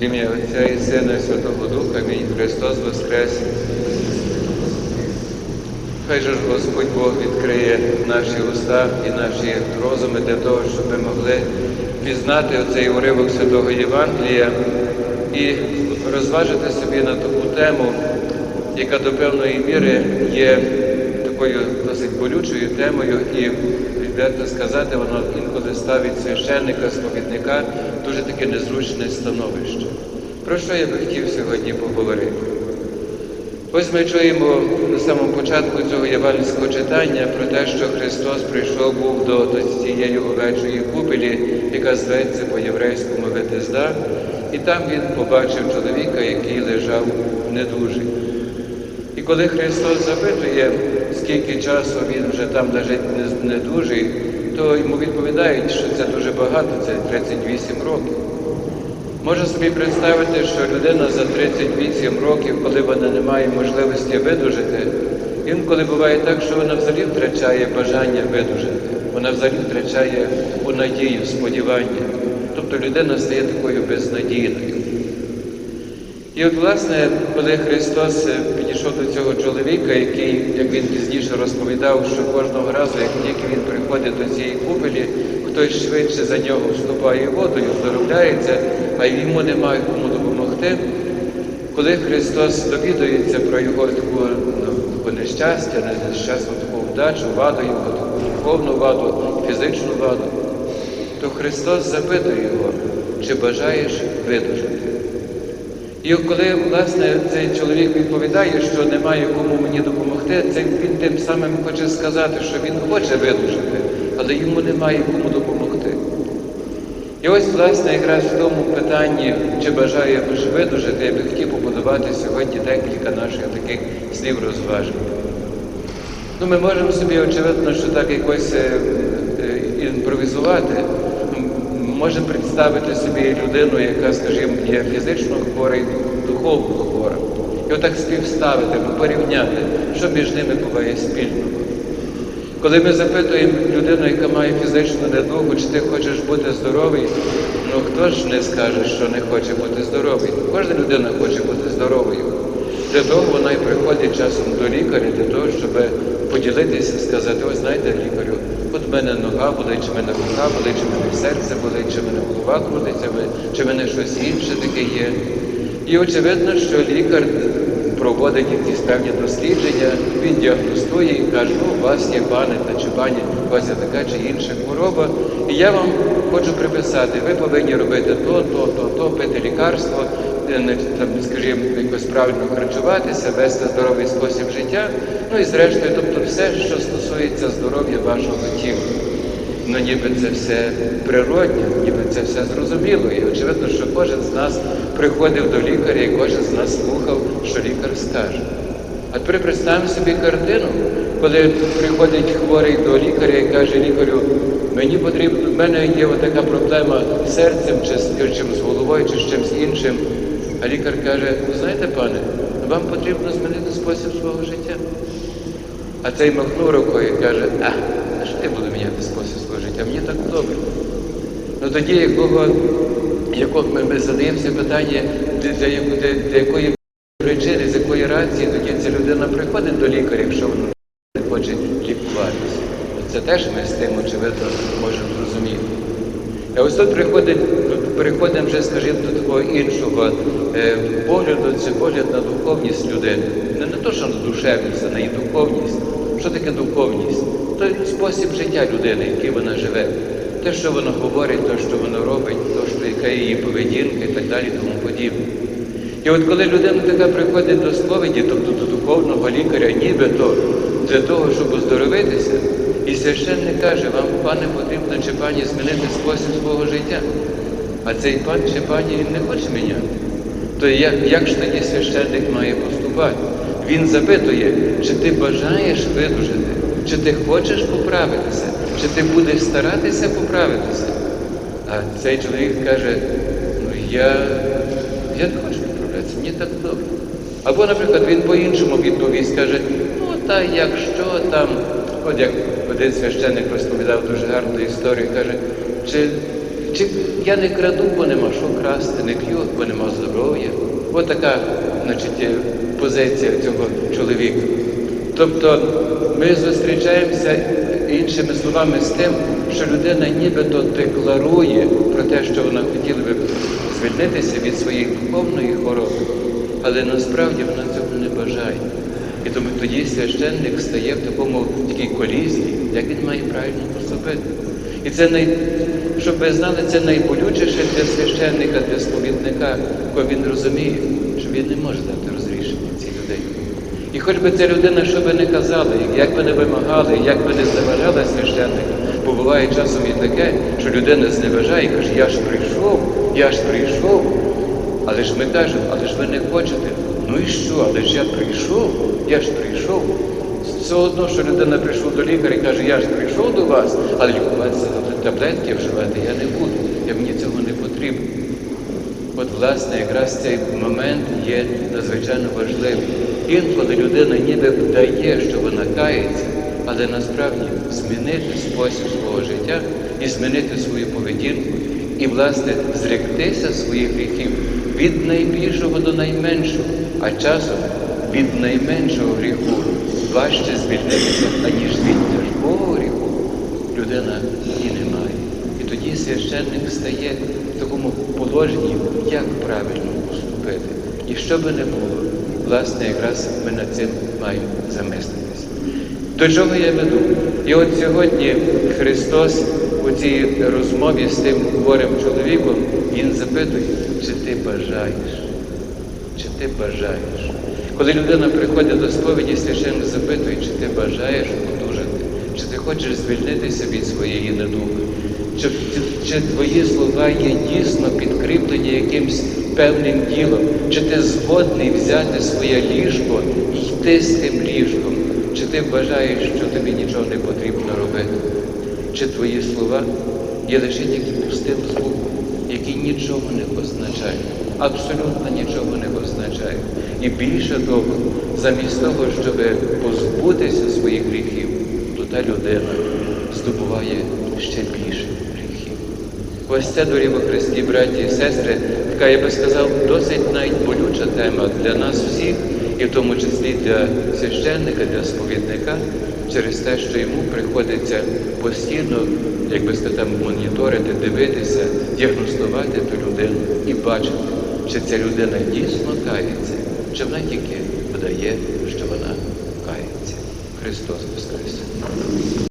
В ім'я Отця і Сина і Святого Духа, Амінь. Христос Воскрес. Хай же Господь Бог відкриє наші уста і наші розуми для того, щоб ми могли пізнати оцей уривок Святого Євангелія і розважити собі на таку тему, яка до певної міри є такою досить болючою темою, і відверто сказати, воно інколи ставить священника, сповідника дуже таке незручне становище. Про що я би хотів сьогодні поговорити? Ось ми чуємо на самому початку цього євангельського читання про те, що Христос прийшов був до, до цієї овечої купелі, яка зветься по-єврейському Ветезда, і там він побачив чоловіка, який лежав недужий. І коли Христос запитує, скільки часу він вже там лежить не- недужий, то йому відповідають, що це дуже багато, це 38 років. Можна собі представити, що людина за 38 років, коли вона не має можливості видужити, інколи буває так, що вона взагалі втрачає бажання видужити, вона взагалі втрачає у надію, сподівання. Тобто людина стає такою безнадійною. І от, власне, коли Христос е, підійшов до цього чоловіка, який, як він пізніше розповідав, що кожного разу, як тільки він приходить до цієї купелі, хтось швидше за нього вступає в воду і а йому немає кому допомогти. Коли Христос довідується про його таку, ну, нещастя, нещасну таку вдачу, ваду, його таку духовну ваду, фізичну ваду, то Христос запитує його, чи бажаєш видужити. І коли власне цей чоловік відповідає, що немає кому мені допомогти, це він тим самим хоче сказати, що він хоче видужити, але йому немає кому допомогти. І ось, власне, якраз в тому питанні, чи бажає видужити, я би хотів побудувати сьогодні декілька наших таких слів розважень. Ну, ми можемо собі, очевидно, що так якось е, е, імпровізувати. М, Можемо представити собі людину, яка, скажімо, є фізично хвора і духовно хвора. І отак співставити, ну, порівняти, що між ними буває спільного. Коли ми запитуємо людину, яка має фізичну недугу, чи ти хочеш бути здоровий, ну хто ж не скаже, що не хоче бути здоровий? Кожна людина хоче бути здоровою. Для того вона і приходить часом до лікаря, для того, щоб поділитися, сказати, ось знаєте, лікарю, в мене нога болить, чи в мене рука болить, чи в мене серце болить, чи в мене голова крутиться, чи в мене щось інше таке є. І очевидно, що лікар проводить якісь певні дослідження, він діагностує і каже, ну, у вас є пане та чи пані, у вас є така чи інша хвороба, і я вам хочу приписати, ви повинні робити то, то, то, то, пити лікарство, не, там, скажімо, якось правильно харчуватися, вести здоровий спосіб життя, ну і зрештою, тобто все, що стосується здоров'я вашого тіла. Ну, ніби це все природне, ніби це все зрозуміло. І очевидно, що кожен з нас приходив до лікаря і кожен з нас слухав, що лікар скаже. А тепер представимо собі картину, коли приходить хворий до лікаря і каже лікарю, мені потрібно, в мене є така проблема з серцем, чи з чим з головою, чи з чимось іншим. А лікар каже, «Ви знаєте, пане, вам потрібно змінити спосіб свого життя. А цей махнув рукою і каже, а, а що я буду міняти спосіб свого життя? Мені так добре. Ну тоді, якого, якого ми, ми задаємося питання, для, для, для, для якої причини, з якої рації тоді ця людина приходить до лікаря, якщо вона не хоче лікуватися. Це теж ми з тим, очевидно, можемо зрозуміти. А ось тут приходить, переходимо вже, скажімо, до такого іншого е, погляду, це погляд на духовність людини. Не на те, що на душевність, а на її духовність. Що таке духовність? Той спосіб життя людини, який вона живе. Те, що вона говорить, те, що вона робить, те, що яка її поведінка і так далі, тому подібне. І от коли людина така приходить до сповіді, тобто до духовного лікаря, нібито для того, щоб оздоровитися, і священник каже, вам, пане, потрібно чи пані змінити спосіб свого життя. А цей пан чи пані не хоче міняти. То як, як ж тоді священник має поступати? Він запитує, чи ти бажаєш видужити, чи ти хочеш поправитися, чи ти будеш старатися поправитися. А цей чоловік каже, ну я, я не хочу поправлятися, мені так добре. Або, наприклад, він по-іншому відповість, каже, ну та якщо там, от як один священник розповідав дуже гарну історію, каже, чи Чи я не краду, бо нема що красти, не п'ю, бо нема здоров'я. Ось така значить, позиція цього чоловіка. Тобто ми зустрічаємося іншими словами з тим, що людина нібито декларує про те, що вона хотіла би звільнитися від своєї духовної хвороби, але насправді вона цього не бажає. І тому тоді священник стає в такому такій колізі, як він має правильно поступити. І це най... щоб ви знали, це найболючіше для священника, для сповідника, бо він розуміє, що він не може дати розрішення цій людині. І хоч би ця людина, що би не казала, як би не вимагали, як би не зневажала священника, бо буває часом і таке, що людина зневажає і каже, я ж прийшов, я ж прийшов. Але ж ми кажемо, але ж ви не хочете. Ну і що? Але ж я прийшов, я ж прийшов. Все одно, що людина прийшла до лікаря і каже, я ж прийшов до вас, але лікуватися таблетки вживати я не буду, я мені цього не потрібно. От, власне, якраз цей момент є надзвичайно важливим. Інколи людина ніби вдає, що вона кається, але насправді змінити спосіб свого життя і змінити свою поведінку, і, власне, зректися своїх гріхів від найбільшого до найменшого, а часом від найменшого гріху важче звільнитися, аніж від тяжкого гріху людина і не має. І тоді священник стає в такому положенні, як правильно поступити. І що би не було, власне, якраз ми над цим маємо замислитися. До чого я веду? І от сьогодні Христос у цій розмові з тим хворим чоловіком, Він запитує, чи ти бажаєш? Чи ти бажаєш? Коли людина приходить до сповіді, священник запитує, чи ти бажаєш одужати, чи ти хочеш звільнитися від своєї недуги, чи, чи, чи твої слова є дійсно підкріплені якимсь певним ділом, чи ти згодний взяти своє ліжко і йти з тим ліжком, чи ти вважаєш, що тобі нічого не потрібно робити, чи твої слова є лише тільки пустим звуком, який нічого не означає, абсолютно нічого не означає. І більше того, замість того, щоб позбутися своїх гріхів, то та людина здобуває ще більше гріхів. Ось це, дорогі во Христі, браті і сестри, така, я би сказав, досить навіть болюча тема для нас всіх, і в тому числі для священника, для сповідника, через те, що йому приходиться постійно, як сказати, моніторити, дивитися, діагностувати ту людину і бачити, чи ця людина дійсно кається, чи вона тільки вдає, що вона кається. Христос Воскрес!